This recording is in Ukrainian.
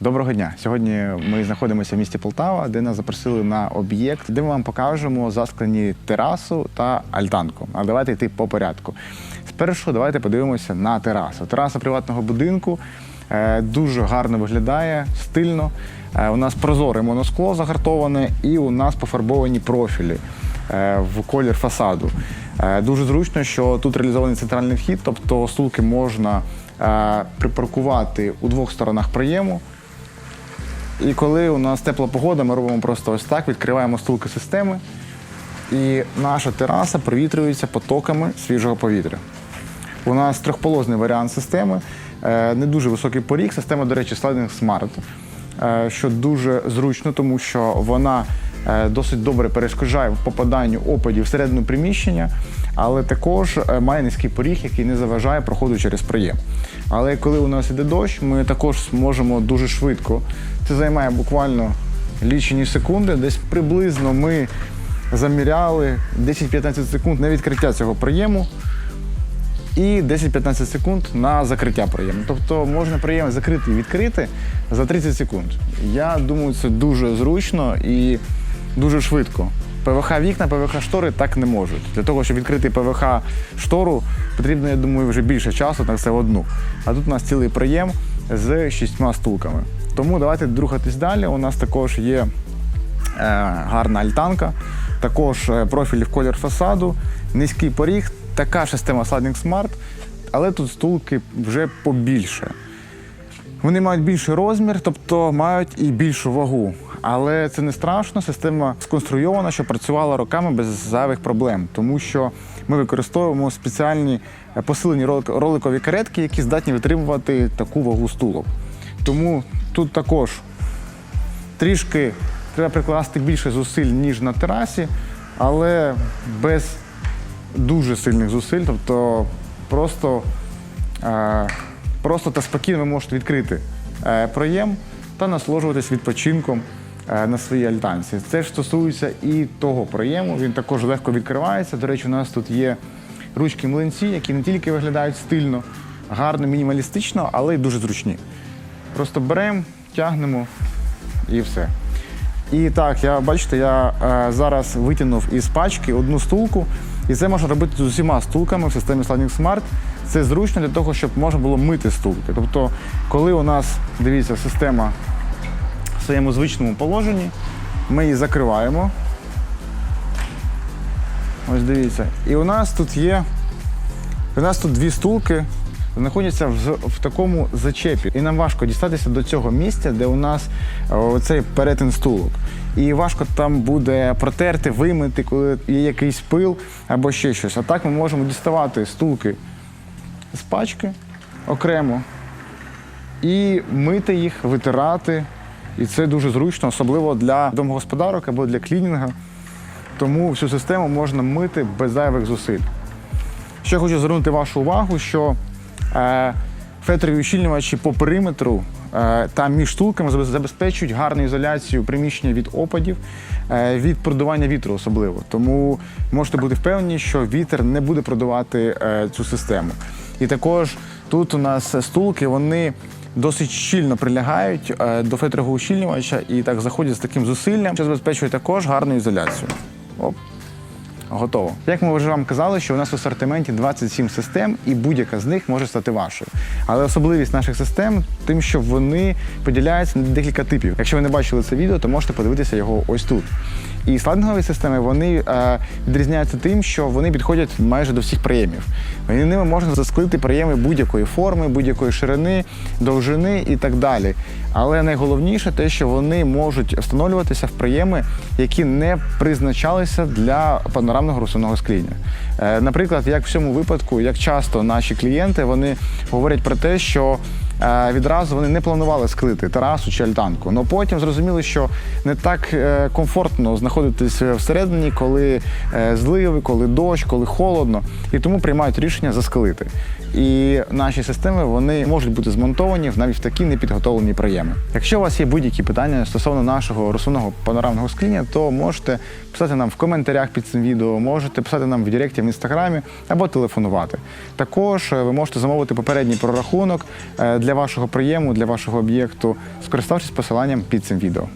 Доброго дня. Сьогодні ми знаходимося в місті Полтава, де нас запросили на об'єкт, де ми вам покажемо засклені терасу та альтанку. А давайте йти по порядку. Спершу давайте подивимося на терасу. Тераса приватного будинку е, дуже гарно виглядає, стильно. Е, у нас прозоре моноскло загартоване, і у нас пофарбовані профілі е, в колір фасаду. Дуже зручно, що тут реалізований центральний вхід, тобто стулки можна припаркувати у двох сторонах проєму. І коли у нас тепла погода, ми робимо просто ось так, відкриваємо стулки системи, і наша тераса провітрюється потоками свіжого повітря. У нас трьохполозний варіант системи, е, не дуже високий поріг. Система, до речі, Sliding Smart, е, що дуже зручно, тому що вона досить добре перешкоджає попаданню опадів всередину приміщення, але також е, має низький поріг, який не заважає проходу через проєм. Але коли у нас іде дощ, ми також зможемо дуже швидко. Це займає буквально лічені секунди. Десь приблизно ми заміряли 10-15 секунд на відкриття цього проєму і 10-15 секунд на закриття проєму. Тобто можна проєм закрити і відкрити за 30 секунд. Я думаю, це дуже зручно і дуже швидко. ПВХ вікна, ПВХ штори так не можуть. Для того, щоб відкрити ПВХ штору, потрібно, я думаю, вже більше часу на це одну. А тут у нас цілий проєм з шістьма стулками. Тому давайте рухатись далі. У нас також є е, гарна альтанка, також е, профілі в колір фасаду, низький поріг, така система Sliding Smart, але тут стулки вже побільше. Вони мають більший розмір, тобто мають і більшу вагу. Але це не страшно. Система сконструйована, що працювала роками без зайвих проблем, тому що ми використовуємо спеціальні е, посилені роликові каретки, які здатні витримувати таку вагу стулок. Тому тут також трішки треба прикласти більше зусиль, ніж на терасі, але без дуже сильних зусиль. Тобто просто, е, просто та спокійно ви можете відкрити е, проєм та насолоджуватись відпочинком на своїй альтанці. Це ж стосується і того проєму. Він також легко відкривається. До речі, у нас тут є ручки млинці, які не тільки виглядають стильно, гарно, мінімалістично, але й дуже зручні. Просто беремо, тягнемо і все. І так, я бачите, я е, зараз витягнув із пачки одну стулку, і це можна робити з усіма стулками в системі Sliding Smart. Це зручно для того, щоб можна було мити стулки. Тобто, коли у нас, дивіться, система своєму звичному положенні, ми її закриваємо. Ось дивіться. І у нас тут є. У нас тут дві стулки знаходяться в, в такому зачепі. І нам важко дістатися до цього місця, де у нас е, оцей перетин стулок. І важко там буде протерти, вимити, коли є якийсь пил або ще щось. А так ми можемо діставати стулки з пачки окремо і мити їх, витирати. І це дуже зручно, особливо для домогосподарок або для клінінга. Тому всю систему можна мити без зайвих зусиль. Ще хочу звернути вашу увагу, що е, фетрові ущільнювачі по периметру е, та між штулками забезпечують гарну ізоляцію приміщення від опадів, е, від продування вітру особливо. Тому можете бути впевнені, що вітер не буде продувати е, цю систему. І також тут у нас стулки, вони досить щільно прилягають е, до фетрового ущільнювача і так заходять з таким зусиллям, що забезпечує також гарну ізоляцію. Оп. Готово. Як ми вже вам казали, що у нас в асортименті 27 систем, і будь-яка з них може стати вашою. Але особливість наших систем тим, що вони поділяються на декілька типів. Якщо ви не бачили це відео, то можете подивитися його ось тут. І слайдингові системи вони е, відрізняються тим, що вони підходять майже до всіх проємів. І ними можна засклити проєми будь-якої форми, будь-якої ширини, довжини і так далі. Але найголовніше те, що вони можуть встановлюватися в проєми, які не призначалися для панорамного русиного скління. Е, Наприклад, як в цьому випадку, як часто наші клієнти вони говорять про те, що е, відразу вони не планували склити терасу чи альтанку. але потім зрозуміли, що не так е, комфортно знаходитись всередині, коли зливи, коли дощ, коли холодно, і тому приймають рішення заскалити. І наші системи вони можуть бути змонтовані навіть в такі непідготовлені проєми. Якщо у вас є будь-які питання стосовно нашого розсувного панорамного скління, то можете писати нам в коментарях під цим відео, можете писати нам в Директі в інстаграмі або телефонувати. Також е, ви можете замовити попередній прорахунок е, для вашого проєму, для вашого об'єкту, скориставшись посиланням під цим відео.